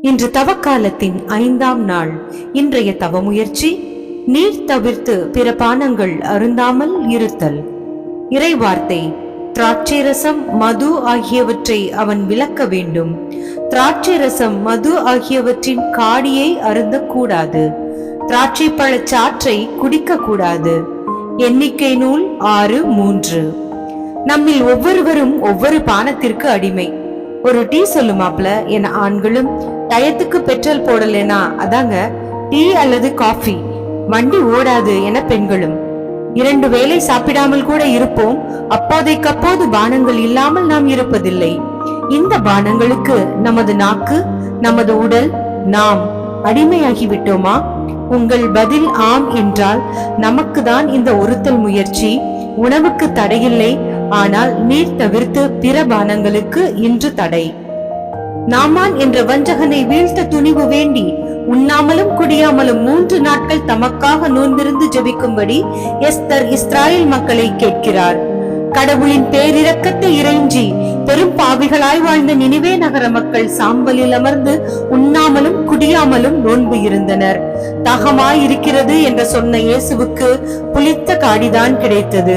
இன்று தவக்காலத்தின் ஐந்தாம் நாள். இன்றைய தவ முயற்சி நீர் தவிர்த்து பிற பானங்கள் அருந்தாமல் இருத்தல். இறைவார்த்தை திராட்சை ரசம் மது ஆகியவற்றை அவன் விளக்க வேண்டும். திராட்சை ரசம் மது ஆகியவற்றின் காடியை அருந்தக்கூடாது. திராட்சை பழச் சாற்றை குடிக்க கூடாது எண்ணிக்கை நூல் ஆறு மூன்று. நம்மில் ஒவ்வொருவரும் ஒவ்வொரு பானத்திற்கு அடிமை. ஒரு டீ சொல்லுமாப்ல என ஆண்களும் டயத்துக்கு பெட்ரோல் போடலைனா அதாங்க டீ அல்லது காஃபி? வண்டி ஓடாது என பெண்களும். இரண்டு வேளை சாப்பிடாமல் கூட இருப்போம் அப்போதைக்கப்போது பானங்கள் இல்லாமல் நாம் இருப்பதில்லை. இந்த பானங்களுக்கு நமது நாக்கு நமது உடல் நாம் அடிமையாகி விட்டோமா உங்கள் பதில் ஆம் என்றால் நமக்கு தான் இந்த ஒருத்தல் முயற்சி உணவுக்கு தடையில்லை ஆனால் நீர் தவிர்த்து பிற பானங்களுக்கு இன்று தடை. நாமான் என்ற வஞ்சகனை வீழ்த்த துணிவு வேண்டி உண்ணாமலும் குடியாமலும் மூன்று நாட்கள் தமக்காக நோன்பிருந்து ஜெபிக்கும்படி எஸ்தர் இஸ்ராயல் மக்களை கேட்கிறார். கடவுளின் பேரிரக்கத்தை இறைஞ்சி பெரும் பாவிகளாய் வாழ்ந்த நினைவே நகர மக்கள் சாம்பலில் அமர்ந்து உண்ணாமலும் குடியாமலும் நோன்பு இருந்தனர். தகமாய் இருக்கிறது என்று சொன்ன இயேசுவுக்கு புளித்த காடிதான் கிடைத்தது.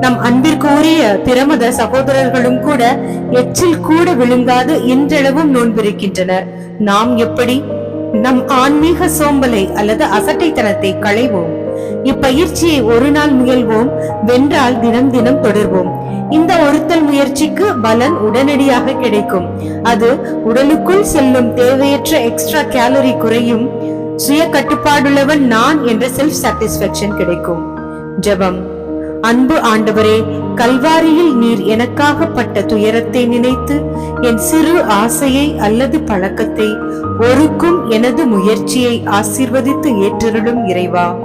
நம் அன்பிற்குரிய பிரமத சகோதரர்களும் கூட எச்சில் கூட விழுங்காது இன்றளவும் நோன்பிருக்கின்றனர் நாம் எப்படி நம் ஆன்மீக சோம்பலை அல்லது அசட்டைத்தனத்தை களைவோம்? இப்பயிற்சியை ஒரு நாள் முயல்வோம் வென்றால் தினம் தினம் தொடர்வோம். இந்த ஒருத்தல் முயற்சிக்கு பலன் உடனடியாக கிடைக்கும். அது உடலுக்குள் செல்லும் தேவையற்ற எக்ஸ்ட்ரா கேலரி குறையும் சுய கட்டுப்பாடுள்ளவன் நான் என்ற செல்ஃப் சாட்டிஸ்பேக்ஷன் கிடைக்கும். ஜெபம். அன்பு ஆண்டவரே கல்வாரியில் நீர் எனக்காக பட்ட துயரத்தை நினைத்து என் சிறு ஆசையை அல்லது பழக்கத்தை ஒருக்கும் எனது முயற்சியை ஆசீர்வதித்து ஏற்றருளும் இறைவா.